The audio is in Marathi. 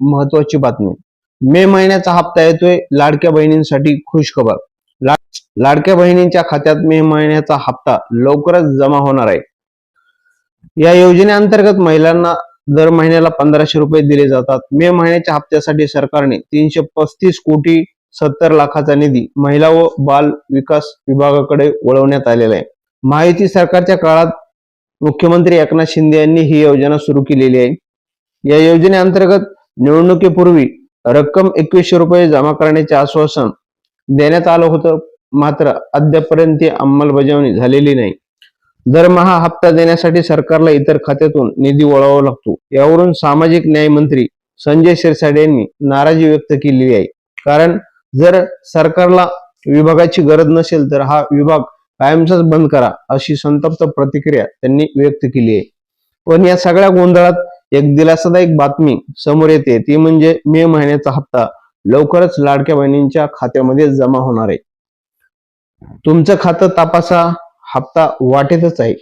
महत्वाची बातमी. मे महिन्याचा हप्ता येतोय लाडक्या बहिणींसाठी खुश खबर लाडक्या बहिणींच्या खात्यात मे महिन्याचा हप्ता लवकरच जमा होणार आहे. या योजनेअंतर्गत महिलांना दर महिन्याला पंधराशे रुपये दिले जातात. मे महिन्याच्या हप्त्यासाठी सरकारने तीनशे पस्तीस कोटी सत्तर लाखाचा निधी महिला व बाल विकास विभागाकडे वळवण्यात आलेला आहे. माहिती सरकारच्या काळात मुख्यमंत्री एकनाथ शिंदे यांनी ही योजना सुरू केलेली आहे. या योजनेअंतर्गत निवडणुकीपूर्वी रक्कम एकवीसशे रुपये जमा करण्याचे आश्वासन देण्यात आलं होतं. मात्र अद्यापर्यंत ती अंमलबजावणी झालेली नाही. दरमहा हप्ता देण्यासाठी सरकारला इतर खात्यातून निधी वळवावा लागतो. यावरून सामाजिक न्याय मंत्री संजय शिरसाडे यांनी नाराजी व्यक्त केलेली आहे. कारण जर सरकारला विभागाची गरज नसेल तर हा विभाग कायमचाच बंद करा अशी संतप्त प्रतिक्रिया त्यांनी व्यक्त केली आहे. पण या सगळ्या गोंधळात एक दिलासादायक बातमी समोर येते. ती म्हणजे मे महिन्याचा हप्ता. लवकरच लाडक्या बहिणींच्या खात्यामध्ये जमा होणार आहे. तुमचं खातं तपासा. हप्ता वाटेतच आहे.